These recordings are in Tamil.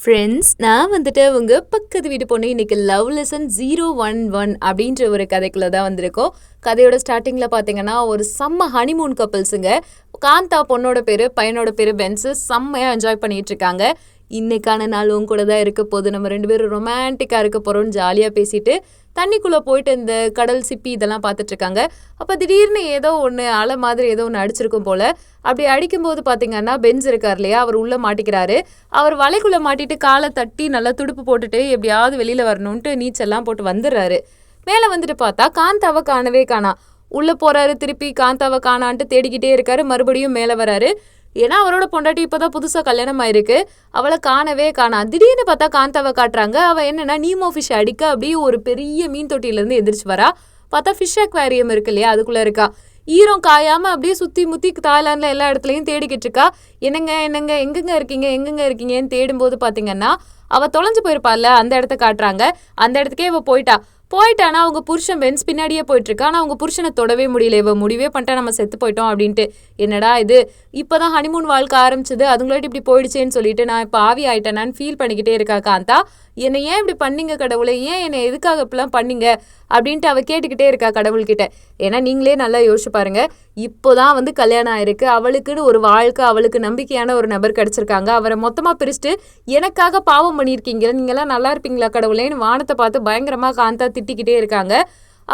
ஃப்ரெண்ட்ஸ் நான் வந்துட்டு அவங்க பக்கத்து வீட்டு பொண்ணு இன்னைக்கு love lesson zero one one அப்படின்ற ஒரு கதைக்குள்ள தான் வந்திருக்கோம். கதையோட ஸ்டார்டிங்கில் பார்த்தீங்கன்னா ஒரு செம்ம ஹனிமூன் கப்பல்ஸுங்க காந்தா பொண்ணோட பேர் பையனோட பேர் பென்ஸு செம்மையாக என்ஜாய் பண்ணிட்டு இருக்காங்க. இன்னைக்கான நாள் உன் கூட தான் இருக்க போது நம்ம ரெண்டு பேரும் ரொமான்டிக்காக இருக்க போகிறோம்னு ஜாலியாக பேசிட்டு தண்ணிக்குள்ளே போயிட்டு இந்த கடல் சிப்பி இதெல்லாம் பார்த்துட்ருக்காங்க. அப்போ திடீர்னு ஏதோ ஒன்று அலை மாதிரி ஏதோ ஒன்று அடிச்சிருக்கும் போல். அப்படி அடிக்கும்போது பார்த்தீங்கன்னா பென்ஸ் இருக்கார் இல்லையா? அவர் உள்ளே மாட்டிக்கிறாரு. அவர் வலைக்குள்ளே மாட்டிட்டு காலை தட்டி நல்லா துடுப்பு போட்டுட்டு எப்படியாவது வெளியில் வரணுன்ட்டு நீச்சல்லாம் போட்டு வந்துடுறாரு. மேலே வந்துட்டு பார்த்தா காந்தாவை காணவே காணா. உள்ளே போகிறாரு திருப்பி காந்தாவை காணான்ட்டு தேடிக்கிட்டே இருக்காரு. மறுபடியும் மேலே வராரு. ஏன்னா அவரோட பொண்டாட்டி இப்போதான் புதுசாக கல்யாணம் ஆயிருக்கு அவளை காணவே காணா திடீர்னு பார்த்தா காந்தாவை காட்டுறாங்க. அவள் என்னன்னா நீமோ ஃபிஷ் அடிக்க அப்படியே ஒரு பெரிய மீன் தொட்டியிலேருந்து எந்திரிச்சு வரா. பார்த்தா ஃபிஷ் அக்வாரியம் இருக்கு இல்லையா அதுக்குள்ளே இருக்கா. ஈரம் காயாமல் அப்படியே சுற்றி முத்தி தாய்லாண்டில் எல்லா இடத்துலையும் தேடிக்கிட்டு இருக்கா. என்னங்க என்னங்க எங்கெங்க இருக்கீங்க எங்கெங்க இருக்கீங்கன்னு தேடும்போது பார்த்தீங்கன்னா அவள் தொலைஞ்சு போயிருப்பாள்ல அந்த இடத்த காட்டுறாங்க. அந்த இடத்துக்கே இவள் போயிட்டா. போயிட்டானா? அவங்க புருஷன் பென்ஸ் பின்னாடியே போயிட்டு இருக்கா ஆனால் அவங்க புருஷனை தொடவே முடியல. இவ முடிவே பண்ணிட்டா நம்ம செத்து போயிட்டோம் அப்படின்ட்டு. என்னடா இது? இப்போதான் ஹனிமூன் வாழ்க்கை ஆரம்பிச்சது. அதுங்களாட்டி இப்படி போயிடுச்சேன்னு சொல்லிட்டு நான் இப்போ ஆவி ஆயிட்டேனான்னு ஃபீல் பண்ணிக்கிட்டே இருக்கா காந்தா. என்னை ஏன் இப்படி பண்ணீங்க கடவுளை? ஏன் என்னை எதுக்காக இப்படிலாம் பண்ணீங்க? அப்படின்ட்டு அவள் கேட்டுக்கிட்டே இருக்கா கடவுள்கிட்ட. ஏன்னா நீங்களே நல்லா யோசிச்சு பாருங்க. இப்போதான் வந்து கல்யாணம் ஆயிருக்கு. அவளுக்குன்னு ஒரு வாழ்க்கை அவளுக்கு நம்பிக்கையான ஒரு நபர் கிடச்சிருக்காங்க. அவரை மொத்தமாக பிரிச்சுட்டு எனக்காக பாவம் பண்ணியிருக்கீங்க. நீங்களாம் நல்லா இருப்பீங்களா கடவுளேன்னு வானத்தை பார்த்து பயங்கரமாக காந்தா திட்டிக்கிட்டே இருக்காங்க.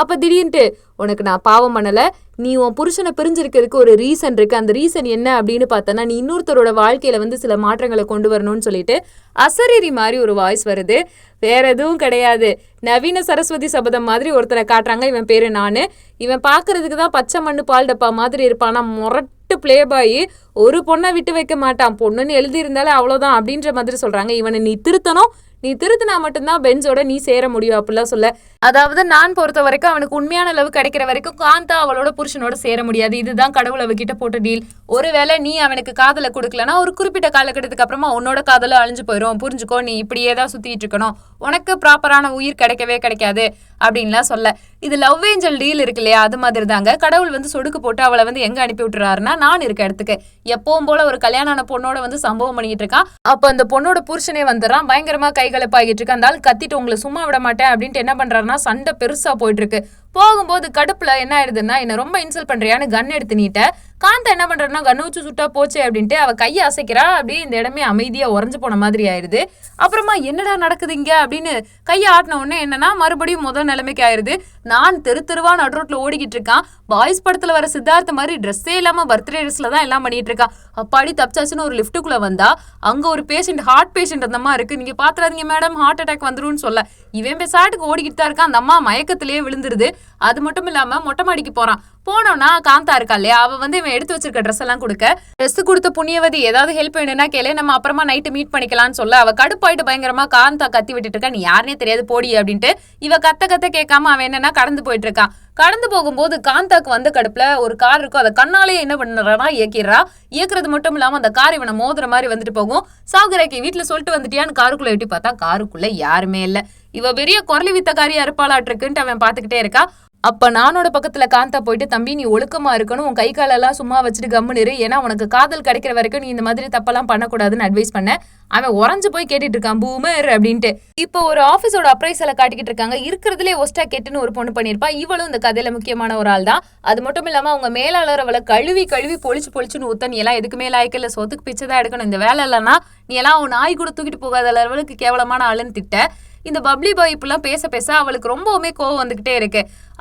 அப்போ திடீர்னுட்டு உனக்கு நான் பாவம் பண்ணலை. நீ உன் புருஷனை பிரிஞ்சிருக்கிறதுக்கு ஒரு ரீசன் இருக்கு. அந்த ரீசன் என்ன? அப்படின்னு பார்த்தனா நீ இன்னொருத்தரோட வாழ்க்கையில வந்து சில மாற்றங்களை கொண்டு வரணும்னு சொல்லிட்டு அசரீரி மாதிரி ஒரு வாய்ஸ் வருது. வேற எதுவும் கிடையாது. நவீன சரஸ்வதி சபதம் மாதிரி ஒருத்தரை காட்டுறாங்க. இவன் பேரு நான். இவன் பார்க்கறதுக்கு தான் பச்சை மண்ணு பால் டப்பா மாதிரி இருப்பான்? முரட்டு பிளே பாய் ஒரு பொண்ணை விட்டு வைக்க மாட்டான். பொண்ணுன்னு எழுதியிருந்தாலே அவ்வளோதான் அப்படின்ற மாதிரி சொல்றாங்க. இவனை நீ திருத்தணும். நீ திருத்தினா மட்டும்தான் பென்ஸோட நீ சேர முடியும் அப்படிலாம் சொல்ல. அதாவது நான் பொறுத்த வரைக்கும் அவனுக்கு உண்மையான அளவு கிடைக்கிற வரைக்கும் காந்தா அவளோட புருஷனோட சேர முடியாது. இதுதான் கடவுள் அவகிட்ட போட்ட டீல் ஒருவேளை நீ அவனுக்கு காதலை கொடுக்கலனா ஒரு குறிப்பிட்ட காலகட்டத்துக்கு அப்புறமா உன்னோட காதலும் அழிஞ்சு போயிடும் புரிஞ்சுக்கோ நீ இப்படியே தான் சுத்திட்டு இருக்கணும். உனக்கு ப்ராப்பரான உயிர் கிடைக்கவே கிடைக்காது. அப்படின்லாம் சொல்ல. இது லவ் ஏஞ்சல் டீல் இருக்கு இல்லையா? அது மாதிரி தாங்க கடவுள் வந்து சொடுக்கு போட்டு அவளை வந்து எங்க அனுப்பி விட்டுறாருன்னா நான் இருக்க இடத்துக்கு. எப்பவும் போல ஒரு கல்யாணம் ஆன பொண்ணோட வந்து சம்பவம் பண்ணிட்டு இருக்கான் அப்ப அந்த பொண்ணோட புருஷனே வந்துடுறான். பயங்கரமா கைகலப்பாகிட்டு இருக்கு. அந்த ஆள் கத்திட்டு உங்களை சும்மா விட மாட்டேன். அப்படின்ட்டு என்ன பண்றாருன்னா சண்டை பெருசா போயிட்டு இருக்கு. போகும்போது கடுப்புல என்ன ஆயிடுதுன்னா என்ன ரொம்ப இன்சல்ட் பண்றியான்னு கன் எடுத்து நீட்ட. காந்தா என்ன பண்றேன்னா கண்ணு வச்சு சுட்டா போச்சு அப்படின்ட்டு அவ கையை அசைக்கிறா. அப்படியே இந்த இடமே அமைதியா உறைஞ்சு போன மாதிரி ஆயிருது அப்புறமா என்னடா நடக்குதுங்க அப்படின்னு கையை ஆட்டின உடனே என்னன்னா மறுபடியும் முதல் நிலைமைக்கு ஆயிருது நான் தெரு தெருவா நடுரோட்ல ஓடிக்கிட்டு இருக்கான் பாய்ஸ் படத்துல வர சித்தார்த்த மாதிரி ட்ரெஸ்ஸே இல்லாம பர்த்டே ட்ரெஸ்ல தான் எல்லாம் பண்ணிட்டு இருக்கான் அப்பாடி தப்பிச்சாச்சுன்னு ஒரு லிஃப்ட்டுக்குள்ள வந்தா அங்க ஒரு பேஷண்ட் ஹார்ட் பேஷண்ட் அந்த மாதிரி இருக்கு. நீங்க பாத்துறாதீங்க மேடம் ஹார்ட் அட்டாக் வந்துரும்னு சொல்ல. இவன் பேசாட்டுக்கு ஓடிக்கிட்டு தான் இருக்கான். அந்த அம்மா மயக்கத்திலேயே விழுந்துருது. அது மட்டும் இல்லாம மொட்டை மாடிக்கு போறான். போனோம்னா காந்தா இருக்கா இல்லையா? அவ வந்து இவன் எடுத்து வச்சிருக்க ட்ரெஸ் எல்லாம் கொடுக்க. ட்ரெஸ் கொடுத்த புண்ணியவதி ஏதாவது ஹெல்ப் வேணும்னா கேளு நம்ம அப்புறமா நைட்டு மீட் பண்ணிக்கலாம்னு சொல்ல. அவ கடுப்பாயிட்டு பயங்கரமா காந்தா கத்தி விட்டுட்டு இருக்கா. நீ யாருனே தெரியாது போடி அப்படின்ட்டு இவ கத்த கத்த கேட்காம அவன் என்னன்னா கடந்து போயிட்டு இருக்கான். கடந்து போகும்போது காந்தாக்கு வந்த கடுப்புல ஒரு கார் இருக்கும். அதை கண்ணாலே என்ன பண்ணுறானா இயக்கிடுறா. இயக்குறது மட்டும் இல்லாம அந்த கார் இவனை மோதுற மாதிரி வந்துட்டு போகும். சாகுரைக்கு வீட்டுல சொல்லிட்டு வந்துட்டியான்னு காருக்குள்ள எட்டி பார்த்தா காருக்குள்ள யாருமே இல்ல. இவ பெரிய குரலி வித்தக்காரியா இருப்பாளாட்டிருக்குன்ட்டு அவன் பாத்துக்கிட்டே இருக்கா. அப்ப நானோட பக்கத்துல காந்தா போயிட்டு தம்பி நீ ஒழுக்கமா இருக்கணும். உன் கை காலெல்லாம் சும்மா வச்சுட்டு கம்முன்னு இரு ஏன்னா உனக்கு காதல் கிடைக்கிற வரைக்கும் நீ இந்த மாதிரி தப்பெல்லாம் பண்ணக்கூடாதுன்னு அட்வைஸ் பண்ண அவன் உறைஞ்சு போய் கேட்டுட்டு இருக்கான். பூமர் அப்படின்ட்டு. இப்போ ஒரு ஆஃபீஸோட அப்ரைஸில் காட்டிக்கிட்டு இருக்காங்க. இருக்கிறதுலே ஒஸ்டா கெட்டுன்னு ஒரு பொண்ணு பண்ணியிருப்பா. இவளும் இந்த கதையில முக்கியமான ஒரு ஆள் தான். அது மட்டும் இல்லாம அவங்க மேலாளர் அவளை கழுவி கழுவி பொழிச்சு பொழிச்சுன்னு ஊத்த நீ எல்லாம் எதுக்கு லாய்க்கல சொத்துக்கு பிச்சை தான் எடுக்கணும். இந்த வேலை இல்லைன்னா நீ எல்லாம் உன் நாய் கூட தூக்கிட்டு போகாத அளவுக்கு கேவலமான ஆளுன்னு திட்ட. இந்த பப்ளி பாய் இப்பெல்லாம் பேச பேச அவளுக்கு ரொம்பவுமே கோவம் வந்துகிட்டே இருக்கு.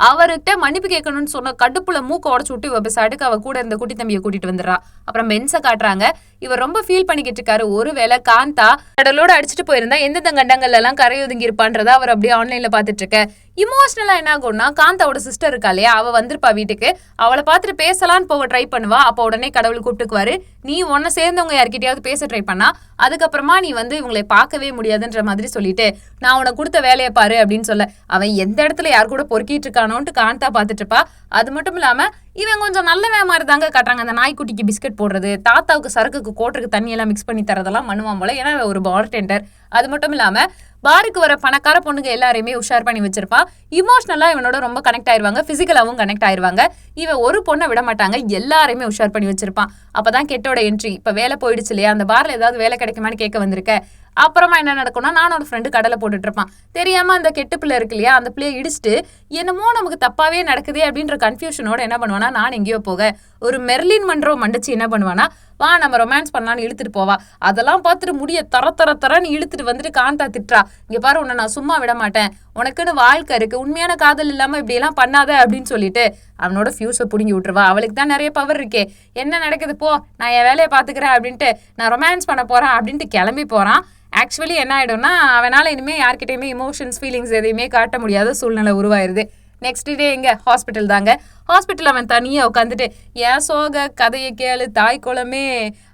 அவர்கிட்ட மன்னிப்பு கேட்கணும்னு சொன்ன கடுப்புல மூக்க உடச்சு விட்டு இவ பேசாட்டுக்கு அவ கூட இருந்த குட்டி தம்பியை கூட்டிட்டு வந்துடுறா. அப்புறம் மென்ஸை காட்டுறாங்க. இவர் ரொம்ப ஃபீல் பண்ணிக்கிட்டு இருக்காரு. ஒருவேளை காந்தா கடலோட அடிச்சுட்டு போயிருந்தா எந்தெந்த கண்டங்கள்ல எல்லாம் கரை ஒதுங்கி இருப்பான்றத அவர் அப்படியே ஆன்லைன்ல பாத்துட்டு இருக்க. இமோஷனலாக என்ன ஆகும்னா காந்தாவோட சிஸ்டர் இருக்கா இல்லையா? அவள் வந்திருப்பா வீட்டுக்கு. அவளை பார்த்துட்டு பேசலான்னு போக ட்ரை பண்ணுவா. அப்போ உடனே கடவுள் கூப்பிட்டுக்குவாரு. நீ உன்னை சேர்ந்தவங்க யார்கிட்டயாவது பேச ட்ரை பண்ணா அதுக்கப்புறமா நீ வந்து இவங்களை பார்க்கவே முடியாதுன்ற மாதிரி சொல்லிட்டு நான் உனக்கு கொடுத்த வேலையை பாரு அப்படின்னு சொல்ல. அவன் எந்த இடத்துல யார் கூட பொறுக்கிட்டு இருக்கானோன்ட்டு காந்தா பார்த்துட்டு இருப்பா. அது மட்டும் இல்லாமல் இவன் கொஞ்சம் நல்ல மாதிரி தாங்க காட்டுறாங்க. அந்த நாய்க்குட்டிக்கு பிஸ்கட் போடுறது தாத்தாவுக்கு சரக்குக்கு கோட்டருக்கு தண்ணியெல்லாம் மிக்ஸ் பண்ணி தரதெல்லாம் பண்ணுவான் போல. ஏன்னா ஒரு பார்டெண்டர் அது மட்டும் இல்லாமல் பாருக்கு வர பணக்கார பொண்ணுங்க எல்லாரையுமே உஷார் பண்ணி வச்சிருப்பான் இமோஷனலா இவனோட ரொம்ப கனெக்ட் ஆயிருவாங்க. பிசிக்கலாவும் கனெக்ட் ஆயிருவாங்க. இவன் ஒரு பொண்ணை விட மாட்டாங்க. எல்லாரையுமே உஷார் பண்ணி வச்சிருப்பான் அப்பதான் கெட்டோட என்ட்ரி இப்ப வேலை போயிடுச்சு இல்லையா? அந்த பார்ல ஏதாவது வேலை கிடைக்குமான்னு கேட்க வந்திருக்க. அப்புறமா என்ன நடக்கும்னா நானோட ஃப்ரெண்டு கடலை போட்டுட்டு இருப்பான். தெரியாம அந்த கெட்டு பிள்ளை இருக்கு இல்லையா? அந்த பிள்ளைய இடிச்சிட்டு என்னமோ நமக்கு தப்பாவே நடக்குதே அப்படின்ற கன்ஃபியூஷனோட என்ன பண்ணுவானா நான் எங்கேயோ போக. ஒரு மெர்லின் மன்றோ மண்டிச்சு என்ன பண்ணுவானா வா நம்ம ரொமான்ஸ் பண்ணலான்னு இழுத்துட்டு போவா. அதெல்லாம் பார்த்துட்டு முடிய தர தர தரன்னு இழுத்துட்டு வந்துட்டு காந்தா திட்டுறா. இங்க பாரு உன்னை நான் சும்மா விட மாட்டேன். உனக்குன்னு வாழ்க்கை இருக்கு. உண்மையான காதல் இல்லாம இப்படி எல்லாம் பண்ணாத அப்படின்னு சொல்லிட்டு அவனோட ஃபியூஸை புடுங்கி விட்டுருவா. அவளுக்கு தான் நிறைய பவர் இருக்கே. என்ன நடக்குது? போ நான் என் வேலையை பாத்துக்கிறேன் அப்படின்ட்டு நான் ரொமான்ஸ் பண்ண போறேன் அப்படின்ட்டு கிளம்பி போறான். ஆக்சுவலி என்ன ஆயிடும்னா அவனால் இனிமேல் யார்கிட்டயுமே இமோஷன்ஸ் ஃபீலிங்ஸ் எதையுமே காட்ட முடியாத சூழ்நிலை உருவாயிருது. நெக்ஸ்ட் டே எங்க ஹாஸ்பிட்டல் தாங்க. ஹாஸ்பிட்டல் அவன் தனியாக உட்காந்துட்டு ஏன் சோக கதையை கேளு தாய் குளமே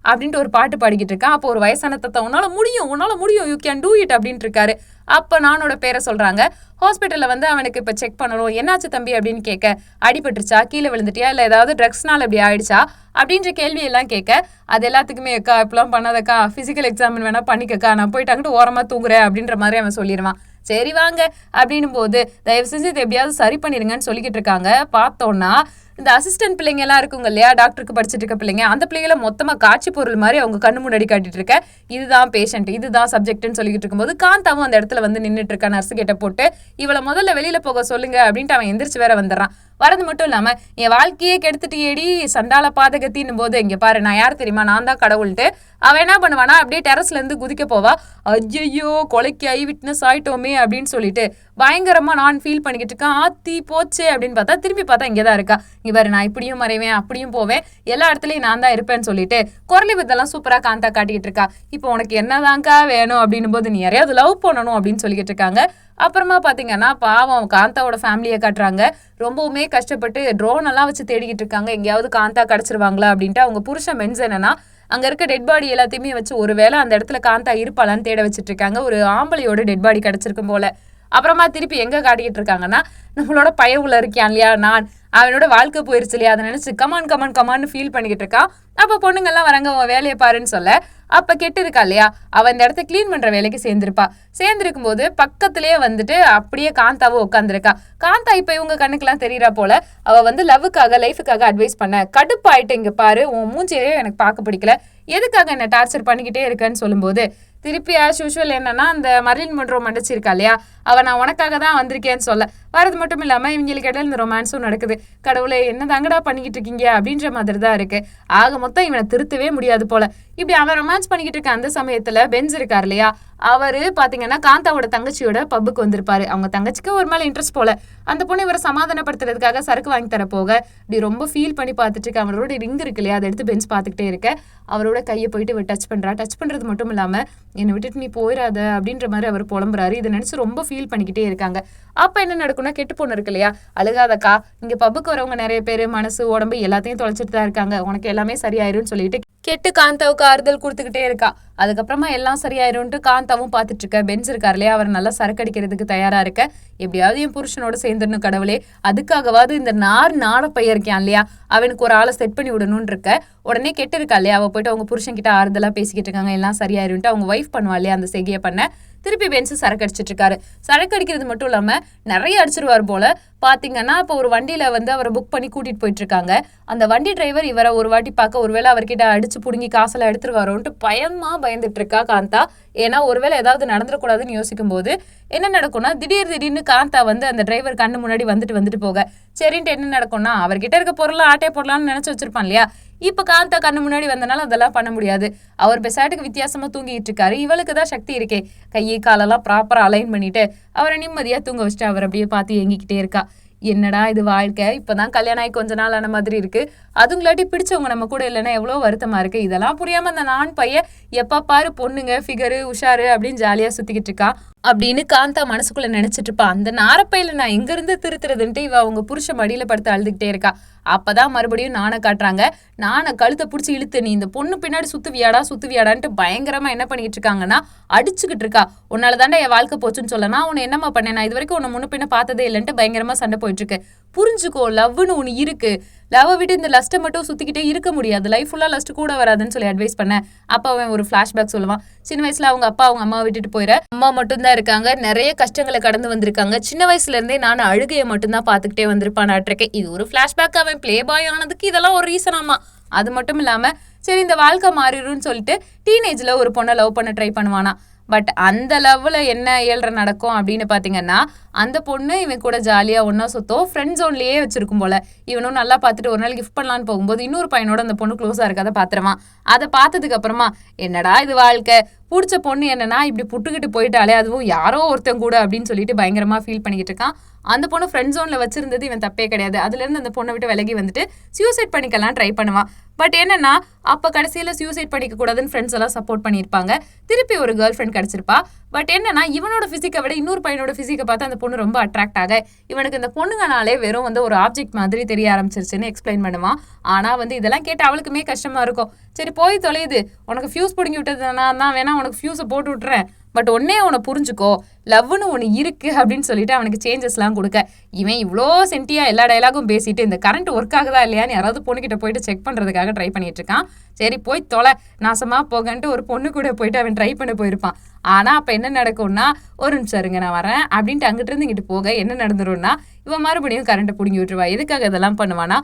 அப்படின்ட்டு ஒரு பாட்டு பாடிக்கிட்டு இருக்கான். அப்போ ஒரு வயசான தத்தா உன்னால முடியும் உன்னால முடியும் யூ கேன் டூ இட் அப்படின்ட்டு இருக்காரு. அப்போ நானோட பேரை சொல்கிறாங்க ஹாஸ்பிட்டலில் வந்து அவனுக்கு இப்போ செக் பண்ணணும். என்னாச்சு தம்பி? அப்படின்னு கேட்க அடிபட்டுருச்சா? கீழே விழுந்துட்டியா? இல்லை ஏதாவது ட்ரக்ஸ்னால் இப்படி ஆயிடுச்சா? அப்படின்ற கேள்வியெல்லாம் கேட்க அது எல்லாத்துக்குமே அக்கா இப்பெல்லாம் பண்ணாதக்கா. ஃபிசிக்கல் எக்ஸாமின் வேணால் பண்ணிக்கக்கா. நான் போயிட்டு அங்கிட்டு ஓரமாக தூங்குறேன் அப்படின்ற மாதிரி அவன் சொல்லிடுவான் சரி வாங்க அப்படின்னும் போது தயவு செஞ்சு இதை எப்படியாவது சரி பண்ணிடுங்கன்னு சொல்லிக்கிட்டு இருக்காங்க. பார்த்தோன்னா இந்த அசிஸ்டன்ட் பிள்ளைங்க எல்லாம் இருக்குங்க இல்லையா? டாக்டருக்கு படிச்சுட்டு இருக்க பிள்ளைங்க. அந்த பிள்ளைங்கள மொத்தமாக காட்சி பொருள் மாதிரி அவங்க கண்ணு முன்னாடி காட்டிட்டு இருக்க. இதுதான் பேஷண்ட் இதுதான் சப்ஜெக்ட்னு சொல்லிட்டு இருக்கும்போது காந்தாவும் அந்த இடத்துல வந்து நின்றுட்டு இருக்கா நர்ஸ் கிட்ட போட்டு இவளை முதல்ல வெளியில போக சொல்லுங்க அப்படின்ட்டு அவன் எந்திரிச்சு வேற வந்துடுறான். வரது மட்டும் இல்லாமல் என் வாழ்க்கையே கெடுத்துட்டு ஏடி சண்டால பாதகத்தின் போது. இங்கே பாரு நான் யார் தெரியுமா? நான் தான் கடவுள்ட்டு. அவன் என்ன பண்ணுவானா? அப்படியே டெரஸ்லேருந்து குதிக்க போவா. ஐயையோ கொலைக்கு ஐ விட்னஸ் ஆயிட்டோமே அப்படின்னு சொல்லிட்டு பயங்கரமாக நான் ஃபீல் பண்ணிக்கிட்டு இருக்கேன். ஆத்தி போச்சே அப்படின்னு பார்த்தா திருப்பி பார்த்தா இங்கே தான் இருக்கா. இங்க பாரு நான் இப்படியும் மறைவேன் அப்படியும் போவேன். எல்லா இடத்துலையும் நான் தான் இருப்பேன்னு சொல்லிட்டு குரலி வித்தெல்லாம் சூப்பராக காந்தா காட்டிக்கிட்டு இருக்கா. இப்போ உனக்கு என்னதாங்க்கா வேணும்? அப்படின்னும் போது நீ யாரையாவது லவ் பண்ணணும் அப்படின்னு சொல்லிக்கிட்டு இருக்காங்க. அப்புறமா பார்த்தீங்கன்னா பாவம் காந்தாவோட ஃபேமிலியை காட்டுறாங்க. ரொம்பவுமே கஷ்டப்பட்டு ட்ரோன் எல்லாம் வச்சு தேடிக்கிட்டு இருக்காங்க. எங்கேயாவது காந்தா கிடைச்சிருவாங்களா அப்படின்ட்டு அவங்க புருஷன் மென்ஸ் என்னன்னா அங்கே இருக்க டெட் பாடி எல்லாத்தையுமே வச்சு ஒரு வேளை அந்த இடத்துல காந்தா இருப்பாளான்னு தேட வச்சுட்டு இருக்காங்க. ஒரு ஆம்பளையோட டெட் பாடி கிடச்சிருக்கும் போல. அப்புறமா திருப்பி எங்கே காட்டிக்கிட்டு இருக்காங்கன்னா நம்மளோட பய உள்ள இருக்கான் இல்லையா? நான். அவனோட வாழ்க்கை போயிருச்சு இல்லையா? அதை நினச்சி கமான் கமான் கமான்னு ஃபீல் பண்ணிக்கிட்டு இருக்கான். அப்போ பொண்ணுங்கள்லாம் வராங்க உன் வேலையை பாருன்னு சொல்ல. அப்ப கெட்டு இருக்கா இல்லையா? அவ இந்த இடத்த க்ளீன் பண்ற வேலைக்கு சேர்ந்திருப்பா. சேர்ந்திருக்கும் போது பக்கத்திலேயே வந்துட்டு அப்படியே காந்தாவும் உட்காந்துருக்கா காந்தா இப்ப இவங்க கண்ணுக்கெல்லாம் தெரியறா போல அவ வந்து லவ்வுக்காக லைஃபுக்காக அட்வைஸ் பண்ண கடுப்பாயிட்டு இங்க பாரு உன் மூஞ்சியே எனக்கு பார்க்க பிடிக்கல. எதுக்காக என்ன டார்ச்சர் பண்ணிக்கிட்டே இருக்கேன்னு சொல்லும்போது திருப்பி ஆஸ் யூஷுவல் என்னன்னா அந்த மரின் மன்றோ மண்டிச்சிருக்கா இல்லையா? அவ நான் உனக்காக தான் வந்திருக்கேன்னு சொல்ல. வரது மட்டும் இல்லாம இவங்களுக்கு இடையில இந்த ரொமான்ஸும் நடக்குது. கடவுளை என்ன தாங்கடா பண்ணிக்கிட்டு இருக்கீங்க? அப்படின்ற மாதிரி தான் இருக்கு. ஆக மொத்தம் இவனை திருத்தவே முடியாது போல. இப்படி அவன் ரொமான்ஸ் பண்ணிக்கிட்டு இருக்க அந்த சமயத்துல பென்ஸ் இருக்கார் இல்லையா? அவரு பாத்தீங்கன்னா காந்தாவோட தங்கச்சியோட பப்புக்கு வந்திருப்பாரு. அவங்க தங்கச்சிக்கு ஒரு மேல இன்ட்ரெஸ்ட் போல. அந்த பொண்ணு இவரை சமாதானப்படுத்துறதுக்காக சரக்கு வாங்கி தர போக இப்படி ரொம்ப ஃபீல் பண்ணி பார்த்துட்டு இருக்க அவரோட ரிங் இருக்கு இல்லையா? அதை எடுத்து பென்ஸ் பார்த்துக்கிட்டே இருக்க. அவரோட கையை போயிட்டு இவர் டச் பண்றா. டச் பண்றது மட்டும் இல்லாம என்னை விட்டுட்டு நீ போயிடாத அப்படின்ற மாதிரி அவர் புலம்புறாரு. இதை நினைச்சு ரொம்ப ஃபீல் பண்ணிக்கிட்டே இருக்காங்க. அப்ப என்ன நடக்கும்னா கெட்டு பொண்ணு இருக்கு இல்லையா? அழுகாதக்கா. இங்க பப்புக்கு வரவங்க நிறைய பேர் மனசு உடம்பு எல்லாத்தையும் தொலைச்சிட்டு தான் இருக்காங்க. உனக்கு எல்லாமே சரியாயிரும்னு சொல்லிட்டு கெட்டு காந்தாவுக்கு ஆறுதல் கொடுத்துக்கிட்டே இருக்கா. அதுக்கப்புறமா எல்லாம் சரியாயிரும்ட்டு காந்தாவும் பார்த்துட்டு இருக்க பென்ஸ் இருக்கார் இல்லையா? அவர் நல்லா சரக்கு அடிக்கிறதுக்கு தயாரா இருக்க. எப்படியாவது என் புருஷனோட சேர்ந்துடணும் கடவுளே. அதுக்காகவாவது இந்த நார் நாட பையன் இருக்கான் இல்லையா? அவனுக்கு ஒரு ஆளை செட் பண்ணி விடணும்னு இருக்க உடனே கெட்டு இருக்கா இல்லையா? அவள் போயிட்டு அவங்க புருஷன் கிட்ட ஆறுதலா பேசிக்கிட்டு இருக்காங்க எல்லாம் சரியாயிரும்ட்டு அவங்க ஒய்ஃப் பண்ணுவா இல்லையா? அந்த செய்கையை பண்ண. திருப்பி பென்ஸ் சரக்கு அடிச்சிட்டு இருக்காரு சரக்கு அடிக்கிறது மட்டும் இல்லாம நிறைய அடிச்சிருவார் போல. பாத்தீங்கன்னா இப்போ ஒரு வண்டியில வந்து அவரை புக் பண்ணி கூட்டிட்டு போயிட்டு இருக்காங்க அந்த வண்டி டிரைவர் இவரை ஒரு வாட்டி பார்க்க ஒருவேளை அவர்கிட்ட அடிச்சு புடுங்கி காசெல்லாம் எடுத்துருவாரோன்ட்டு பயமா பயந்துட்டு இருக்கா காந்தா? ஏன்னா ஒருவேளை ஏதாவது நடந்துடக்கூடாதுன்னு யோசிக்கும் போது என்ன நடக்கும்னா திடீர் திடீர்னு காந்தா வந்து அந்த டிரைவர் கண்ணு முன்னாடி வந்துட்டு வந்துட்டு போக. சரின்ட்டு என்ன நடக்கும்னா அவர்கிட்ட இருக்க பொருளாம் ஆட்டே போடலாம்னு நினச்சி வச்சிருப்பான் இல்லையா? இப்போ காந்தா கண்ணு முன்னாடி வந்தனால அதெல்லாம் பண்ண முடியாது. அவர் பெசாட்டுக்கு வித்தியாசமாக தூங்கிட்டு இருக்காரு. இவளுக்கு தான் சக்தி இருக்கே. கையை காலெல்லாம் ப்ராப்பராக அலைன் பண்ணிட்டு அவரை நிம்மதியாக தூங்க வச்சுட்டு அவர் அப்படியே பார்த்து ஏங்கிக்கிட்டே இருக்கா. என்னடா இது வாழ்க்கை? இப்பதான் கல்யாணம் ஆகி கொஞ்ச நாள் ஆன மாதிரி இருக்கு. அதுங்களாட்டி பிடிச்சவங்க நம்ம கூட இல்லைன்னா எவ்வளோ வருத்தமா இருக்கு? இதெல்லாம் புரியாம அந்த நான் பையன் எப்போ பாரு பொண்ணுங்க ஃபிகரு உஷாரு அப்படின்னு ஜாலியாக சுத்திக்கிட்டு இருக்கா. அப்படின்னு காந்தா மனசுக்குள்ள நினைச்சிட்டு இருப்பான் அந்த நாரப்பையில நான் எங்கேருந்து திருத்துறதுன்ட்டு இவ அவங்க புருஷ மடியில படுத்து அழுதுகிட்டே இருக்கா. அப்பதான் மறுபடியும் நானை காட்டுறாங்க. நானை கழுத்தை பிடிச்சி இழுத்து நீ இந்த பொண்ணு பின்னாடி சுத்துவியாடா சுத்துவியாடான்ட்டு பயங்கரமா என்ன பண்ணிட்டு இருக்காங்கன்னா அடிச்சுக்கிட்டு இருக்கா. உன்னால தாண்டா என் வாழ்க்கை போச்சுன்னு சொல்லலாம் உன்னை என்னம்மா பண்ணேன்? நான் இது வரைக்கும் உன்னை முன்ன பின்ன பார்த்ததே இல்லைன்ட்டு பயங்கரமா சண்டை போயிட்டு இருக்கு புரிஞ்சுக்கோ லவ்னு ஒன்று இருக்கு. லவ்வை விட்டு இந்த லஸ்ட்டை மட்டும் சுத்திக்கிட்டே இருக்க முடியாது. லைஃப் ஃபுல்லா லஸ்ட் கூட வராதுன்னு சொல்லி அட்வைஸ் பண்ணேன் அப்போ அவன் ஒரு ஃபிளாஷ்பேக் சொல்லுவான். சின்ன வயசுல அவங்க அப்பா அவங்க அம்மா விட்டுட்டு போயிட அம்மா மட்டும்தான் இருக்காங்க. நிறைய கஷ்டங்களை கடந்து வந்திருக்காங்க. சின்ன வயசுல இருந்தே நான் அழுகையை மட்டும்தான் பார்த்துக்கிட்டே வந்திருப்பான் இருக்கேன் இது ஒரு ஃப்ளாஷ்பேக் அவன் ப்ளே பாய் ஆனதுக்கு இதெல்லாம் ஒரு ரீசன் ஆமா. அது மட்டும் இல்லாம சரி இந்த வாழ்க்கை மாறிடும்னு சொல்லிட்டு டீனேஜ்ல ஒரு பொண்ணை லவ் பண்ண ட்ரை பண்ணுவானா. பட் அந்த லெவலில் என்ன ஏழ்ற நடக்கும் அப்படின்னு பார்த்தீங்கன்னா அந்த பொண்ணு இவன் கூட ஜாலியாக ஒன்றா சுத்தம் ஃப்ரெண்ட் ஜோன்லேயே வச்சிருக்கும் போல. இவனும் நல்லா பார்த்துட்டு ஒரு நாள் கிஃப்ட் பண்ணலான்னு போகும்போது இன்னொரு பையனோட அந்த பொண்ணு க்ளோஸாக இருக்காத பார்த்துருவான் அதை பார்த்ததுக்கு அப்புறமா என்னடா இது வாழ்க்கை? பிடிச்ச பொண்ணு என்னன்னா இப்படி புட்டுக்கிட்டு போயிட்டாலே அதுவும் யாரோ ஒருத்தன் கூட அப்படின்னு சொல்லிட்டு பயங்கரமாக ஃபீல் பண்ணிக்கிட்டு இருக்கான். அந்த பொண்ணு ஃப்ரெண்ட் ஜோனில் வச்சிருந்தது இவன் தப்பே கிடையாது. அதுலேருந்து அந்த பொண்ணை விட்டு விலகி வந்துட்டு சூசைட் பண்ணிக்கலாம் ட்ரை பண்ணுவான். பட் என்னன்னா அப்போ கடைசியில் சூசைட் பண்ணிக்க கூடாதுன்னு ஃப்ரெண்ட்ஸ் எல்லாம் சப்போர்ட் பண்ணியிருப்பாங்க. திருப்பி ஒரு கேர்ள் ஃப்ரெண்ட் கிடச்சிருப்பா. பட் என்னன்னா இவனோட ஃபிசிக்கை விட இன்னொரு பையனோட ஃபிசிக்கை பார்த்து அந்த பொண்ணு ரொம்ப அட்ராக்ட் ஆக இவனுக்கு இந்த பொண்ணுங்கனாலே வெறும் வந்து ஒரு ஆப்ஜெக்ட் மாதிரி தெரிய ஆரம்பிச்சிருச்சுன்னு எக்ஸ்பிளைன் பண்ணுவான். ஆனால் வந்து இதெல்லாம் கேட்டு அவளுக்குமே கஷ்டமாக இருக்கும். சரி போய் தொலையுது. உனக்கு ஃபியூஸ் பிடுங்கி விட்டதுனா தான் வேணா உனக்கு ஃபியூஸை போட்டு விட்டுறேன். பட் ஒன்னே உன்னை புரிஞ்சுக்கோ லவ்னு ஒன்று இருக்குது அப்படின்னு சொல்லிட்டு அவனுக்கு சேஞ்சஸ்லாம் கொடுக்க. இவன் இவ்வளோ சென்டியாக எல்லா டயலாகும் பேசிட்டு இந்த கரண்ட் ஒர்க் ஆகுதா இல்லையான்னு யாராவது பொண்ணுக்கிட்ட போயிட்டு செக் பண்ணுறதுக்காக ட்ரை பண்ணிட்டு இருக்கான். சரி போய் தொலை நாசமாக போகன்ட்டு ஒரு பொண்ணு கூட போயிட்டு அவன் ட்ரை பண்ண போயிருப்பான். ஆனால் அப்போ என்ன நடக்கும்னா ஒரு நிமிஷம் இருங்க நான் வரேன் அப்படின்ட்டு அங்கிட்டு இருந்து இங்கிட்டு போக என்ன நடந்துரும்னா இவன் மறுபடியும் கரண்ட்டை பிடுங்கி விட்டுருவா. எதுக்காக இதெல்லாம் பண்ணுவானா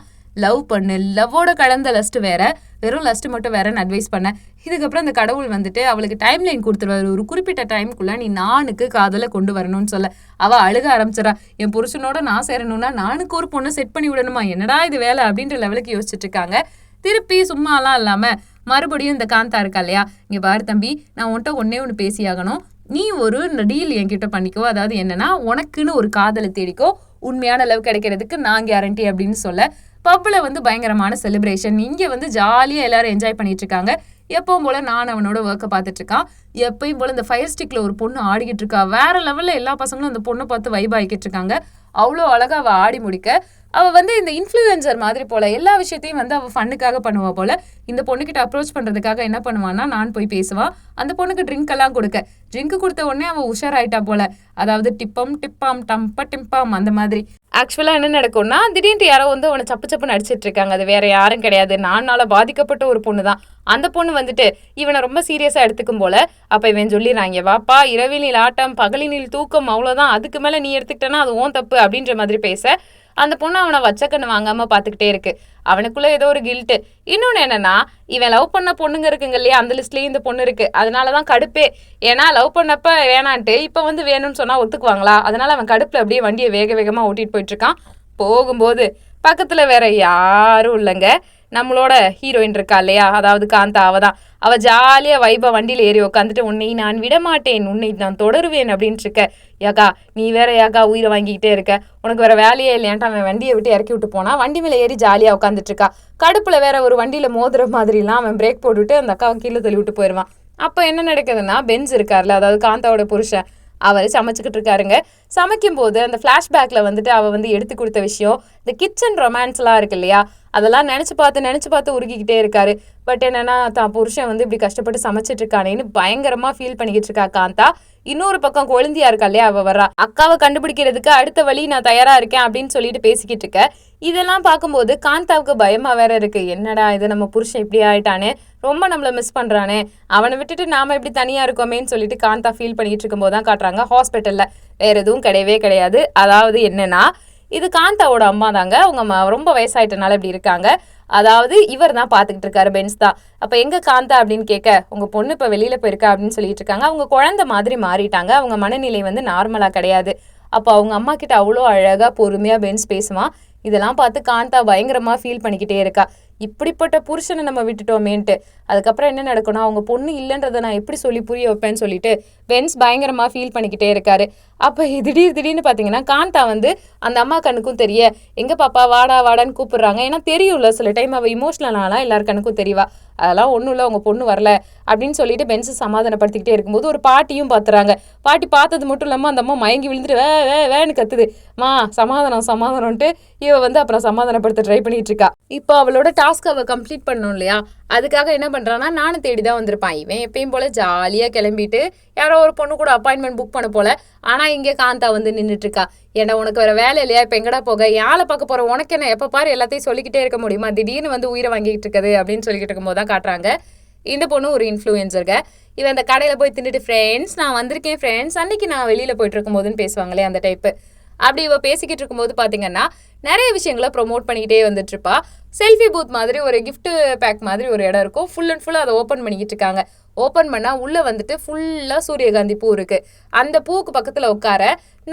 லவ் பண்ணு. லவ்வோட கலந்த லஸ்ட் வேற. வெறும் லஸ்ட் மட்டும் வேறன்னு அட்வைஸ் பண்ண. இதுக்கப்புறம் அந்த கடவுள் வந்துட்டு அவளுக்கு டைம் லைன் கொடுத்துருவாரு. ஒரு குறிப்பிட்ட டைமுக்குள்ள நீ நானுக்கு காதலை கொண்டு வரணும்னு சொல்ல. அவ அழுக ஆரம்பிச்சிடா என் புருஷனோட நான் சேரணும்னா நானுக்கு ஒரு பொண்ணை செட் பண்ணி விடணுமா? என்னடா இது வேலை அப்படின்ற லெவலுக்கு யோசிச்சுட்டு இருக்காங்க. திருப்பி சும்மாலாம் இல்லாம மறுபடியும் இந்த காந்தா இருக்கா இல்லையா? இங்க பாரு தம்பி நான் உன்கிட்ட ஒன்னே ஒன்று பேசியாகணும் நீ ஒரு டீல் என்கிட்ட பண்ணிக்கோ. அதாவது என்னன்னா உனக்குன்னு ஒரு காதலை தேடிக்கோ. உண்மையான லவ் கிடைக்கிறதுக்கு நான் கேரண்டி அப்படின்னு சொல்ல. பப்பில் வந்து பயங்கரமான செலிப்ரேஷன் இங்கே வந்து ஜாலியாக எல்லாரும் என்ஜாய் பண்ணிட்டு இருக்காங்க எப்பவும் போல நான் அவனோட ஒர்க்கை பார்த்துட்டு இருக்கான் எப்பயும் போல இந்த ஃபயர் ஸ்டிக்ல ஒரு பொண்ணு ஆடிக்கிட்டு இருக்கா வேற லெவல்ல எல்லா பசங்களும் அந்த பொண்ணை பார்த்து வைப் ஆகிக்கிட்டு இருக்காங்க அவ்வளோ அழகா அவ ஆடி முடிக்க. அவள் வந்து இந்த இன்ஃப்ளூயன்சர் மாதிரி போல எல்லா விஷயத்தையும் வந்து அவள் ஃபண்ணுக்காக பண்ணுவா போல. இந்த பொண்ணுக்கிட்ட அப்ரோச் பண்ணுறதுக்காக என்ன பண்ணுவான்னா நான் போய் பேசுவான் அந்த பொண்ணுக்கு ட்ரிங்க் எல்லாம் கொடுக்க. ட்ரிங்க் கொடுத்த உடனே அவள் உஷாராயிட்டா போல. அதாவது டிப்பம் டிப்பாம் டம்ப டிம்பாம் அந்த மாதிரி. ஆக்சுவலாக என்ன நடக்கும்னா திடீர்னு யாரோ வந்து அவனை சப்பு சப்பு நடிச்சிட்டு இருக்காங்க அது வேற யாரும் கிடையாது. நானால பாதிக்கப்பட்ட ஒரு பொண்ணு தான் அந்த பொண்ணு வந்துட்டு இவனை ரொம்ப சீரியஸாக எடுத்துக்கும் போல. அப்போ இவன் சொல்லிடுறாங்க வாப்பா இரவினில் ஆட்டம் பகலினில் தூக்கம் அவ்வளோதான் அதுக்கு மேலே நீ எடுத்துக்கிட்டனா அது ஓன் தப்பு அப்படின்ற மாதிரி பேச அந்த பொண்ணு அவனை வச்சக்கண்ணு வாங்காம பாத்துக்கிட்டே இருக்கு. அவனுக்குள்ள ஏதோ ஒரு கில்ட்டு இன்னொன்னு என்னன்னா இவன் லவ் பண்ண பொண்ணுங்க இருக்குங்க இல்லையா? அந்த லிஸ்ட்லயும் இந்த பொண்ணு இருக்கு. அதனாலதான் கடுப்பே. ஏன்னா லவ் பண்ணப்ப வேணான்ட்டு இப்ப வந்து வேணும்னு சொன்னா ஒத்துக்குவாங்களா? அதனால அவன் கடுப்புல அப்படியே வண்டியை வேக வேகமா ஓட்டிட்டு போயிட்டு இருக்கான். போகும்போது பக்கத்துல வேற யாரும் இல்லைங்க. நம்மளோட ஹீரோயின் இருக்கா இல்லையா? அதாவது காந்தா அவதான் அவள் அவ ஜாலியா வைபா வண்டியில ஏறி உட்காந்துட்டு உன்னை நான் விட மாட்டேன் உன்னை நான் தொடருவேன் அப்படின்ட்டு இருக்க. யாக்கா நீ வேற யாக்கா உயிரை வாங்கிக்கிட்டே இருக்க. உனக்கு வேற வேலையே இல்லையான்ட்டு அவன் வண்டியை விட்டு இறக்கி விட்டு போனா வண்டி மேல ஏறி ஜாலியா உட்காந்துட்டு இருக்கா. கடுப்புல வேற ஒரு வண்டியில மோதுற மாதிரிலாம் அவன் பிரேக் போட்டுட்டு அந்த அக்காவை கீழே தள்ளி விட்டு போயிடுவான் அப்போ என்ன நடக்குதுன்னா பென்ஸ் இருக்கார்ல அதாவது காந்தாவோட புருஷன் அவர் சமைச்சுக்கிட்டு இருக்காருங்க. சமைக்கும் போது அந்த ஃப்ளாஷ்பேக்கில் வந்துட்டு அவள் வந்து எடுத்து கொடுத்த விஷயம் இந்த கிச்சன் ரொமான்ஸ்லாம் இருக்கு இல்லையா? அதெல்லாம் நினச்சி பார்த்து நினச்சி பார்த்து உருகிக்கிட்டே இருக்காரு. பட் என்னன்னா தான் புருஷன் வந்து இப்படி கஷ்டப்பட்டு சமைச்சிட்டு இருக்கானேன்னு பயங்கரமாக ஃபீல் பண்ணிக்கிட்டு இருக்கா காந்தா. இன்னொரு பக்கம் கொழுந்தியா இருக்கா இல்லையா அவ வர்றா. அக்காவை கண்டுபிடிக்கிறதுக்கு அடுத்த வழி நான் தயாரா இருக்கேன் அப்படின்னு சொல்லிட்டு பேசிக்கிட்டு இருக்க. இதெல்லாம் பார்க்கும்போது காந்தாவுக்கு பயமா வேற இருக்கு. என்னடா இது நம்ம புருஷன் இப்படி ஆயிட்டானே. ரொம்ப நம்மள மிஸ் பண்றானே. அவனை விட்டுட்டு நாம இப்படி தனியா இருக்கோமேன்னு சொல்லிட்டு காந்தா ஃபீல் பண்ணிட்டு இருக்கும்போது தான் காட்டுறாங்க ஹாஸ்பிட்டல்ல வேற எதுவும் கிடையவே கிடையாது. அதாவது என்னன்னா இது காந்தாவோட அம்மா தாங்க. அவங்க ம- ரொம்ப வயசாயிட்டனால இப்படி இருக்காங்க. அதாவது இவர் தான் பார்த்துக்கிட்டு இருக்காரு பென்ஸ் தான். அப்போ எங்கே காந்தா அப்படின்னு கேட்க உங்கள் பொண்ணு இப்போ வெளியில் போயிருக்கா அப்படின்னு சொல்லிட்டு இருக்காங்க. அவங்க குழந்தை மாதிரி மாறிட்டாங்க. அவங்க மனநிலை வந்து நார்மலாக கிடையாது. அப்போ அவங்க அம்மா கிட்ட அவ்வளோ அழகாக பொறுமையாக பென்ஸ் பேசுவான் இதெல்லாம் பார்த்து காந்தா பயங்கரமாக ஃபீல் பண்ணிக்கிட்டே இருக்கா. இப்படிப்பட்ட புருஷனை நம்ம விட்டுட்டோமேன்ட்டு. அதுக்கப்புறம் என்ன நடக்கணும்? அவங்க பொண்ணு இல்லைன்றதை நான் எப்படி சொல்லி புரிய வைப்பேன்னு சொல்லிட்டு பென்ஸ் பயங்கரமாக ஃபீல் பண்ணிக்கிட்டே இருக்காரு. அப்போ திடீர் திடீர்னு பார்த்தீங்கன்னா காந்தா வந்து அந்த அம்மா கண்ணுக்கும் தெரிய எங்கே பாப்பா வாடா வாடான்னு கூப்பிடுறாங்க. ஏன்னா தெரியும்ல சில டைம் அவள் இமோஷனலாலாம் எல்லார் கண்ணுக்கும் தெரியவா. அதெல்லாம் ஒன்றும் இல்லை உங்கள் பொண்ணு வரல அப்படின்னு சொல்லிட்டு பென்ஸை சமாதானப்படுத்திக்கிட்டே இருக்கும்போது ஒரு பாட்டியும் பார்த்துறாங்க பாட்டி பார்த்தது மட்டும் இல்லாமல் அந்த அம்மா மயங்கி விழுந்துட்டு வே வே வேன்னு கத்துது. மா சமாதானம் சமாதானம்ன்ட்டு இவ வந்து அப்புறம் சமாதானப்படுத்த ட்ரை பண்ணிட்டு இருக்கா இப்போ அவளோட டாஸ்க் அவ கம்ப்ளீட் பண்ணணும் இல்லையா? அதுக்காக என்ன பண்ணுறான்னா நானும் தேடி தான் வந்திருப்பான். இவன் எப்பயும் போல ஜாலியாக கிளம்பிட்டு யாரோ ஒரு பொண்ணு கூட அப்பாயின்மெண்ட் புக் பண்ண போல. ஆனால் இங்கே காந்தா வந்து நின்றுட்டுருக்கா ஏன்னா உனக்கு வேறு வேலை இல்லையா? இப்போ எங்கடா போக? யாரை பார்க்க போகிற உனக்கு என்ன? எப்போ பாரு எல்லாத்தையும் சொல்லிக்கிட்டே இருக்க முடியுமா? திடீர்னு வந்து உயிரை வாங்கிட்டு இருக்குது அப்படின்னு சொல்லிக்கிட்டு இருக்கும்போது தான் காட்டுறாங்க. இந்த பொண்ணு ஒரு இன்ஃப்ளூயன்சருங்க இவன் அந்த கடையில் போய் தின்னுட்டு ஃப்ரெண்ட்ஸ் நான் வந்திருக்கேன் ஃப்ரெண்ட்ஸ் அன்னைக்கு நான் வெளியில் போயிட்டு இருக்கும்போதுன்னு பேசுவாங்களே அந்த டைப்பு அப்படி இவ பேசிக்கிட்டு இருக்கும்போது பார்த்தீங்கன்னா நிறைய விஷயங்களை ப்ரொமோட் பண்ணிக்கிட்டே வந்துட்டுருப்பா செல்ஃபி பூத் மாதிரி ஒரு கிஃப்ட் பேக் மாதிரி ஒரு இடம் இருக்கும். ஃபுல் அண்ட் ஃபுல்லாக அதை ஓப்பன் பண்ணிக்கிட்டு இருக்காங்க. ஓப்பன் பண்ணால் உள்ள வந்துட்டு ஃபுல்லா சூரியகாந்தி பூ இருக்கு. அந்த பூவுக்கு பக்கத்துல உட்கார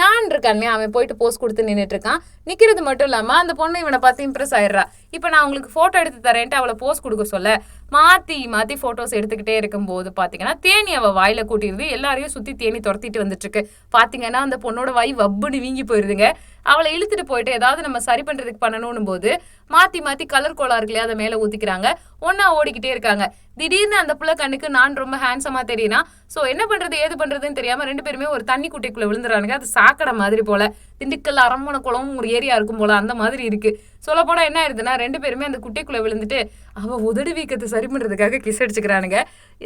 நான் இருக்கான் இல்லையா அவன் போயிட்டு போஸ் கொடுத்து நின்றுட்டு இருக்கான் நிற்கிறது மட்டும் இல்லாமல் அந்த பொண்ணு இவனை பார்த்து இம்ப்ரெஸ் ஆயிடுறா. இப்போ நான் உங்களுக்கு ஃபோட்டோ எடுத்து தரேன்ட்டு அவளை போஸ்ட் கொடுக்க சொல்ல மாற்றி மாற்றி ஃபோட்டோஸ் எடுத்துக்கிட்டே இருக்கும்போது பார்த்தீங்கன்னா தேனி அவள் வாயில கூட்டிடுது எல்லாரையும் சுற்றி தேனி துரத்திட்டு வந்துட்டுருக்கு. பார்த்தீங்கன்னா அந்த பொண்ணோட வாய் வப்புன்னு வீங்கி போயிருதுங்க. அவளை இழுத்துட்டு போயிட்டு ஏதாவது நம்ம சரி பண்ணுறதுக்கு பண்ணணும் போது மாற்றி மாற்றி கலர் கோலா இருக்குல்லையா அதை மேலே ஊற்றிக்கிறாங்க ஒன்றா ஓடிக்கிட்டே இருக்காங்க. திடீர்னு அந்த பிள்ளை கண்ணுக்கு நான் ரொம்ப ஹேண்ட்ஸமாக தெரியுனா சோ என்ன பண்றது ஏது பண்றதுன்னு தெரியாம ரெண்டு பேருமே ஒரு தண்ணி குட்டைக்குள்ள விழுந்துறானுங்க அது சாக்கடை மாதிரி போல. திண்டுக்கல் அரண்மனை குளமும் ஒரு ஏரியா இருக்கும் போல அந்த மாதிரி இருக்கு. சொல்லப்போனால் என்ன ஆயிருதுன்னா ரெண்டு பேருமே அந்த குட்டைக்குள்ள விழுந்துட்டு அவ உதடு வீக்கத்தை சரி பண்ணுறதுக்காக கிஸ் அடிச்சுக்கிறானுங்க.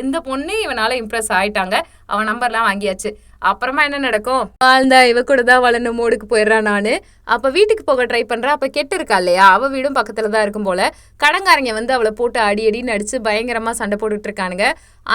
இந்த பொண்ணு இவனால இம்ப்ரெஸ் ஆயிட்டாங்க. அவன் நம்பர்லாம் வாங்கியாச்சு. அப்புறமா என்ன நடக்கும்? வாழ்ந்தா இவ கூட தான் வளர்ந்து மோடுக்கு போயிடுறான் நானு. அப்ப வீட்டுக்கு போக ட்ரை பண்றா. அப்ப கெட்டு இருக்கா இல்லையா? அவ வீடும் பக்கத்துல தான் இருக்கும் போல. கடங்காரங்க வந்து அவளை போட்டு அடி அடின்னு அடிச்சு பயங்கரமா சண்டை போட்டுட்டு இருக்கானுங்க.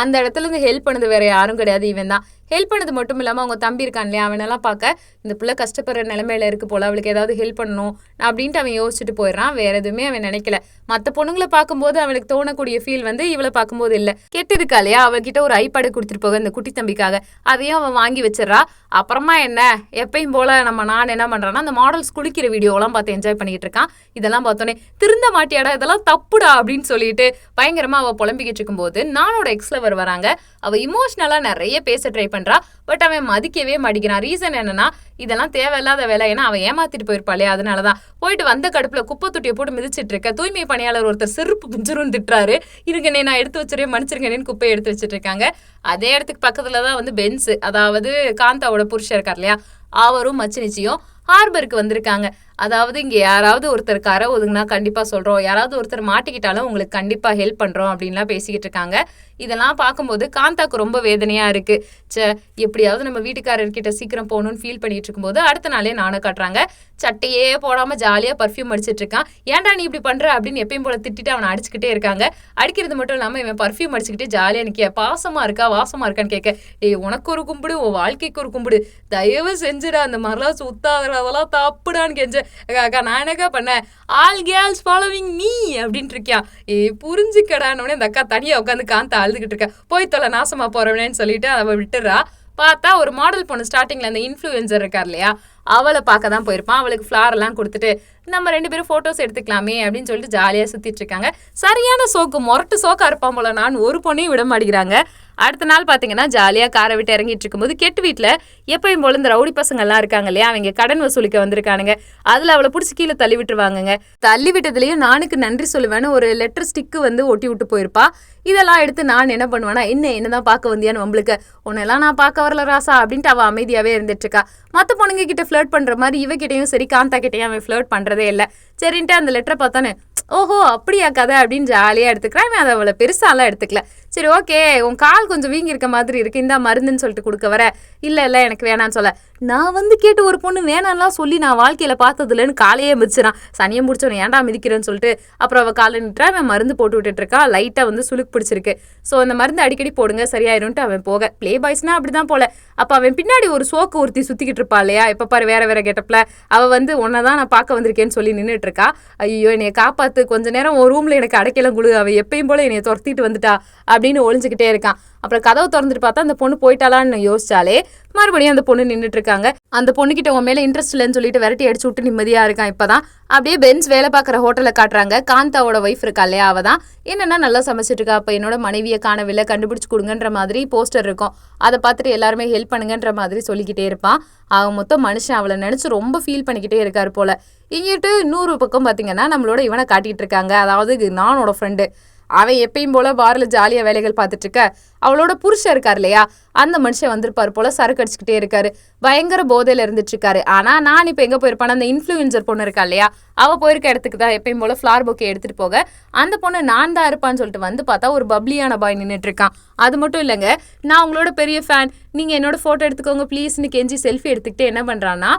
அந்த இடத்துல இருந்து ஹெல்ப் பண்ணது வேற யாரும் கிடையாது. இவன் தான். ஹெல்ப் பண்ணது மட்டும் இல்லாமல் அவங்க தம்பி இருக்கான் இல்லையா அவனெல்லாம் பார்க்க இந்த பிள்ளை கஷ்டப்படுற நிலமையில இருக்கு போல அவளுக்கு ஏதாவது ஹெல்ப் பண்ணணும் அப்படின்ட்டு அவன் யோசிச்சுட்டு போயிடுறான். வேற எதுவுமே அவன் நினைக்கல. மற்ற பொண்ணுங்களை பார்க்கும்போது அவனுக்கு தோணக்கூடிய ஃபீல் வந்து இவளை பார்க்கும்போது இல்லை. கெட்டு இருக்கா இல்லையா? அவகிட்ட ஒரு ஐப்பாடு கொடுத்துட்டு போக இந்த குட்டி தம்பிக்காக. அதையும் அவன் வாங்கி வச்சிடறா. அப்புறமா என்ன? எப்பயும் போல நம்ம நான் என்ன பண்றேன்னா அந்த மாடல்ஸ் குளிக்கிற வீடியோலாம் பார்த்து என்ஜாய் பண்ணிட்டு இருக்கான். இதெல்லாம் பார்த்தோன்னே திருந்த மாட்டியாடா இதெல்லாம் தப்புடா அப்படின்னு சொல்லிட்டு பயங்கரமா அவ புலம்பிக்கிட்டு இருக்கும்போது நானோட எக்ஸ்லவர் வராங்க. அவ இமோஷனலா நிறைய பேச ட்ரை பண்ண. பண்றா. பட் அவன் மதிக்கவே மாட்டேங்கிறான். ரீசன் என்னன்னா இதெல்லாம் தேவையில்லாத வேலை. ஏன்னா அவன் ஏமாத்திட்டு போயிருப்பாளே அதனாலதான் போயிட்டு வந்த கடுப்புல குப்பை தொட்டியை போட்டு மிதிச்சிட்டு இருக்க தூய்மை பணியாளர் ஒருத்தர் செருப்பு பிஞ்சிரும் திட்டுறாரு. இருங்கண்ணே நான் எடுத்து வச்சிருக்கேன் மன்னிச்சிருங்கன்னு குப்பையை எடுத்து வச்சிட்டு இருக்காங்க அதே இடத்துக்கு பக்கத்துல தான் வந்து பென்ஸ் அதாவது காந்தாவோட புருஷன் இருக்கார் இல்லையா? அவரும் மச்சினிச்சியும் ஹார்பருக்கு வந்திருக்காங்க. அதாவது இங்கே யாராவது ஒருத்தர் கரை ஒதுங்கினா கண்டிப்பாக சொல்கிறோம் யாராவது ஒருத்தர் மாட்டிக்கிட்டாலும் உங்களுக்கு கண்டிப்பாக ஹெல்ப் பண்ணுறோம் அப்படின்லாம் பேசிக்கிட்டு இருக்காங்க. இதெல்லாம் பார்க்கும்போது காந்தாக்கு ரொம்ப வேதனையாக இருக்குது ச்சே எப்படியாவது நம்ம வீட்டுக்காரர்கிட்ட சீக்கிரம் போகணும்னு ஃபீல் பண்ணிட்டு இருக்கும்போது அடுத்த நாளே நானும் காட்டுறாங்க. சட்டையே போடாமல் ஜாலியாக பர்ஃப்யூம் அடிச்சிட்டு இருக்கான். ஏன்டா நீ இப்படி பண்ணுற அப்படின்னு எப்பயும் போல திட்டிட்டு அவனை அடிச்சுக்கிட்டே இருக்காங்க. அடிக்கிறது மட்டும் இல்லாமல் இவன் பர்ஃப்யூம் அடிச்சுக்கிட்டு ஜாலியாக நிற்க பாசமாக இருக்கா? வாசமாக இருக்கான்னு கேட்க டேய் உனக்கு ஒரு கும்பிடு உன் வாழ்க்கைக்கு ஒரு கும்பிடு. தயவு செஞ்சுடா அந்த மாதிரிலாம் சுத்தாதடா அதெல்லாம் தப்புடான்னு கெஞ்ச. அக்கா, நான் என்னக்கா பண்ணேன்? ஆல் கேர்ள்ஸ் ஃபாலோவிங் மீ அப்படின்ட்டு இருக்கியா ஏ புரிஞ்சுக்கடான்னு அந்த அக்கா தனியாக உட்காந்து காந்த அழுதுகிட்டு இருக்கா. போய் தொலை நாசமா போறவனேன்னு சொல்லிட்டு அவள் விட்டுறா. பார்த்தா ஒரு மாடல் பொண்ணு ஸ்டார்டிங்ல அந்த இன்ஃப்ளூயன்சர் இருக்கார் இல்லையா அவளை பார்க்க தான் போயிருப்பான். அவளுக்கு ஃப்ளார் எல்லாம் கொடுத்துட்டு நம்ம ரெண்டு பேரும் ஃபோட்டோஸ் எடுத்துக்கலாமே அப்படின்னு சொல்லிட்டு ஜாலியா சுற்றிட்டு இருக்காங்க. சரியான சோக்கு முரட்டு சோக்கா இருப்பான் போல. நான் ஒரு பொண்ணையும் விட மாட்டேங்கிறாங்க. அடுத்த நாள் பார்த்தீங்கன்னா ஜாலியாக காரை விட்டு இறங்கிட்டு இருக்கும்போது கெட்டு வீட்டில் எப்பயும் போல இந்த ரவுடி பசங்கள்லாம் இருக்காங்க இல்லையா அவங்க கடன் வசூலிக்க வந்திருக்கானுங்க. அதில் அவளை பிடிச்சி கீழே தள்ளி விட்டுருவாங்கங்க. தள்ளி விட்டதுலேயும் நானுக்கு நன்றி சொல்லுவேன்னு ஒரு லெட்டர் ஸ்டிக்கு வந்து ஒட்டி விட்டு போயிருப்பா. இதெல்லாம் எடுத்து நான் என்ன பண்ணுவேன்னா என்ன என்னதான் பார்க்க வந்தியான்னு உங்களுக்கு உன்னெல்லாம் நான் பார்க்க வரல ராசா அப்படின்ட்டு அவள் அமைதியாகவே இருந்துட்டு இருக்கா. மற்ற பொண்ணுங்க கிட்ட ஃப்ளர்ட் பண்ணுற மாதிரி இவகிட்டையும் சரி காந்தா கிட்டையும் அவன் ஃப்ளர்ட் பண்ணுறதே இல்லை. சரின்ட்டு அந்த லெட்டரை பார்த்தானே ஓஹோ அப்படியா கதை? அப்படின்னு ஜாலியாக எடுத்துக்கிறேன் அவன் அதை அவ்வளோ பெருசாலாம் எடுத்துக்கல. சரி ஓகே உன் கால் கொஞ்சம் வீங்கி இருக்க மாதிரி இருக்கு. இந்த மருந்துன்னு சொல்லிட்டு கொடுக்க வர. இல்லை இல்லை எனக்கு வேணான்னு சொல்ல. நான் வந்து கேட்டு ஒரு பொண்ணு வேணாம்லாம் சொல்லி நான் வாழ்க்கையில் பார்த்தது இல்லைன்னு காலையே மிதிச்சிடான் சனியை முடிச்சவன் ஏன்டா மிதிக்கிறேன்னு சொல்லிட்டு அப்புறம் அவள் காலை நின்றா அவன் மருந்து போட்டு விட்டுட்டு இருக்கா. லைட்டாக வந்து சுளுக்கு பிடிச்சிருக்கு. ஸோ அந்த மருந்து அடிக்கடி போடுங்க சரியாயிரும்ட்டு அவன் போக. ப்ளே பாய்ஸ்னா அப்படிதான் போல. அப்போ அவன் பின்னாடி ஒரு சோக்கு ஒருத்தி சுற்றிக்கிட்டு இருப்பா இல்லையா? எப்போ பாரு வேற வேற கெட்டப்பில் அவள் வந்து உன்னை தான் நான் பார்க்க வந்திருக்கேன்னு சொல்லி நின்றுட்டு இருக்கா. ஐயோ என்னைய காப்பாற்று கொஞ்ச நேரம் ஒரு ரூமில் எனக்கு அடைக்கலாம் குழு அவள் எப்பயும் போல என்னை துரத்திட்டு வந்துட்டா அப்படின்னு ஒளிஞ்சுக்கிட்டே இருக்கான். அப்புறம் கதவு திறந்துட்டு பார்த்தா அந்த பொண்ணு போயிட்டாளான்னு யோசிச்சாலே மறுபடியும் அந்த பொண்ணு நின்றுட்டு இருக்காங்க அந்த பொண்ணுக்கிட்ட உன் மேல இன்ட்ரெஸ்ட் இல்லைன்னு சொல்லிட்டு விரட்டி அடிச்சு விட்டு நிம்மதியா இருக்கான் இப்பதான். அப்படியே பென்ஸ் வேலை பார்க்குற ஹோட்டலில் காட்டுறாங்க. காந்தாவோட ஒய்ஃப் இருக்கா இல்லையா அவள் தான். என்னென்னா நல்லா சமைச்சிட்டு இருக்கா? அப்போ என்னோட மனைவியை காணவில்லை கண்டுபிடிச்சு கொடுங்கன்ற மாதிரி போஸ்டர் இருக்கும். அதை பார்த்துட்டு எல்லாருமே ஹெல்ப் பண்ணுங்கன்ற மாதிரி சொல்லிக்கிட்டே இருப்பான். அவன் மொத்தம் மனுஷன் அவளை நினச்சி ரொம்ப ஃபீல் பண்ணிக்கிட்டே இருக்கார் போல. இங்கிட்டு இன்னொரு பக்கம் பார்த்தீங்கன்னா நம்மளோட இவனை காட்டிகிட்டு இருக்காங்க. அதாவது நானோட ஃப்ரெண்டு அவன் எப்பயும் போல பாரில் ஜாலியா வேலைகள் பார்த்துட்டு இருக்க. அவளோட புருஷன் இருக்கார் இல்லையா? அந்த மனுஷன் வந்திருப்பாரு போல சரக்கு அடிச்சுக்கிட்டே இருக்காரு. பயங்கர போதையில இருந்துட்டு இருக்காரு ஆனா நான் இப்போ எங்க போயிருப்பான அந்த இன்ஃப்ளூயன்சர் பொண்ணு இருக்கா இல்லையா? அவ போயிருக்க இடத்துக்கு தான் எப்பயும் போல ஃபிளார் பொக்கே எடுத்துட்டு போக. அந்த பொண்ணு நான் தான் இருப்பான்னு சொல்லிட்டு வந்து பார்த்தா ஒரு பப்ளியான பாய் நின்றுட்டு இருக்கான் அது மட்டும் இல்லைங்க நான் உங்களோட பெரிய ஃபேன் நீங்க என்னோட போட்டோ எடுத்துக்கோங்க ப்ளீஸ்னு கெஞ்சி செல்ஃபி எடுத்துக்கிட்டு என்ன பண்றான்னா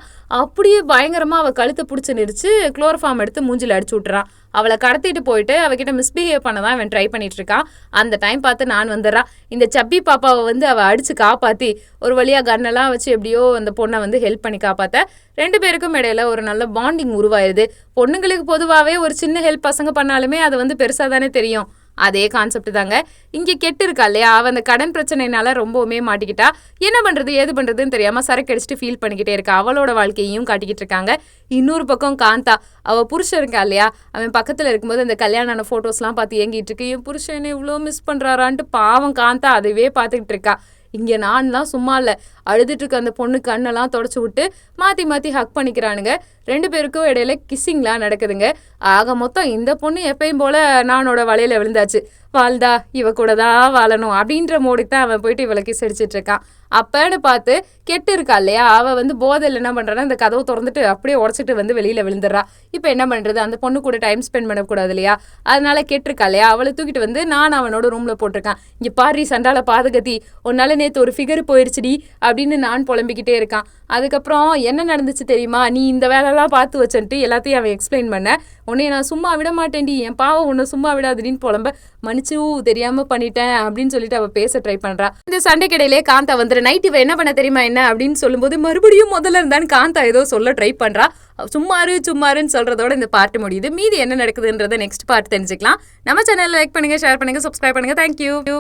அப்படியே பயங்கரமா அவ கழுத்தை பிடிச்சி நெரிச்சு குளோரோஃபார்ம் எடுத்து மூஞ்சில் அடிச்சு விட்டுறான். அவளை கடத்திட்டு போயிட்டு அவகிட்ட மிஸ்பிஹேவ் பண்ண தான் அவன் ட்ரை பண்ணிட்டு இருக்கான் அந்த டைம் பார்த்து நான் வந்துடுறான் இந்த சப்பி பாப்பாவை வந்து அவள் அடிச்சு காப்பாற்றி ஒரு வழியா கன்னெல்லாம் வச்சு எப்படியோ அந்த பொண்ணை வந்து ஹெல்ப் பண்ணி காப்பாற்ற ரெண்டு பேருக்கும் இடையில ஒரு நல்ல பாண்டிங் உருவாயிருது. பொண்ணுங்களுக்கு பொதுவாகவே ஒரு சின்ன ஹெல்ப் பசங்க பண்ணாலுமே அது வந்து பெருசாக தானே தெரியும். அதே கான்செப்ட் தாங்க. இங்கே கெட்டு இருக்கா இல்லையா? அவள் அந்த கடன் பிரச்சனைனால ரொம்பவுமே மாட்டிக்கிட்டா. என்ன பண்ணுறது ஏது பண்ணுறதுன்னு தெரியாமல் சரக்கு அடிச்சுட்டு ஃபீல் பண்ணிக்கிட்டே இருக்கா. அவளோட வாழ்க்கையையும் காட்டிக்கிட்டு இருக்காங்க. இன்னொரு பக்கம் காந்தா அவள் புருஷன் இருக்கா இல்லையா? அவன் பக்கத்தில் இருக்கும்போது அந்த கல்யாண ஃபோட்டோஸ்லாம் பார்த்து ஏங்கிட்டு இருக்கு. என் புருஷன் என்ன இவ்வளோ மிஸ் பண்ணுறாரான்ட்டு பாவம் காந்தா அதுவே பார்த்துக்கிட்டு இருக்கா. இங்கே நான்லாம் சும்மா இல்லை. அழுதுட்டு இருக்க அந்த பொண்ணு கண்ணெல்லாம் தொடச்சி விட்டு மாற்றி மாற்றி ஹக் பண்ணிக்கிறானுங்க. ரெண்டு பேருக்கும் இடையில கிஸ்ஸிங்லாம் நடக்குதுங்க. ஆக மொத்தம் இந்த பொண்ணு எப்பயும் போல நானோட வலையில விழுந்தாச்சு. வாழ்தா இவ கூட தான் வாழணும் அப்படின்ற மோடிக்கு தான் அவன் போயிட்டு இவளை கிஸ் அடிச்சிட்டு இருக்கான் அப்பன்னு பார்த்து கெட்டு இருக்கா இல்லையா? அவ வந்து போதையில் என்ன பண்றான்னா இந்த கதவை திறந்துட்டு அப்படியே உடச்சிட்டு வந்து வெளியில விழுந்துடுறா. இப்போ என்ன பண்றது? அந்த பொண்ணு கூட டைம் ஸ்பெண்ட் பண்ணக்கூடாது இல்லையா? அதனால கெட்டிருக்கா இல்லையா? அவளை தூக்கிட்டு வந்து நான் அவனோட ரூம்ல போட்டிருக்கான். இங்க பாரி சண்டால பாதுகத்தி உன்னால நேற்று ஒரு ஃபிகர் போயிருச்சுடி அப்படின்னு நான் புலம்பிக்கிட்டே இருக்கான். அதுக்கப்புறம் என்ன நடந்துச்சு தெரியுமா? நீ இந்த வேலைலாம் பார்த்து வச்சுன்ட்டு எல்லாத்தையும் அவன் எக்ஸ்பிளைன் பண்ண. உன்னைய நான் சும்மா விட மாட்டேன்டி என் பாவம் உன்னை சும்மா விடாதுடின்னு புலம்ப. மன்னிச்சு தெரியாமல் பண்ணிட்டேன் அப்படின்னு சொல்லிட்டு அவள் பேச ட்ரை பண்ணுறான் இந்த சண்டைக்கிடையிலே காந்தா வந்துரு. நைட் இவன் என்ன பண்ண தெரியுமா என்ன அப்படின்னு சொல்லும்போது மறுபடியும் முதல்ல இருந்தான்னு காந்தா ஏதோ சொல்ல ட்ரை பண்றா. சும்மாரு சும்மாருன்னு சொல்கிறதோட இந்த பார்ட் முடியுது. மீதி என்ன நடக்குதுன்றதை நெக்ஸ்ட் பார்ட் தெரிஞ்சுக்கலாம். நம்ம சேனலில் லைக் பண்ணுங்க ஷேர் பண்ணுங்க சப்ஸ்கிரைப் பண்ணுங்க. தேங்க்யூ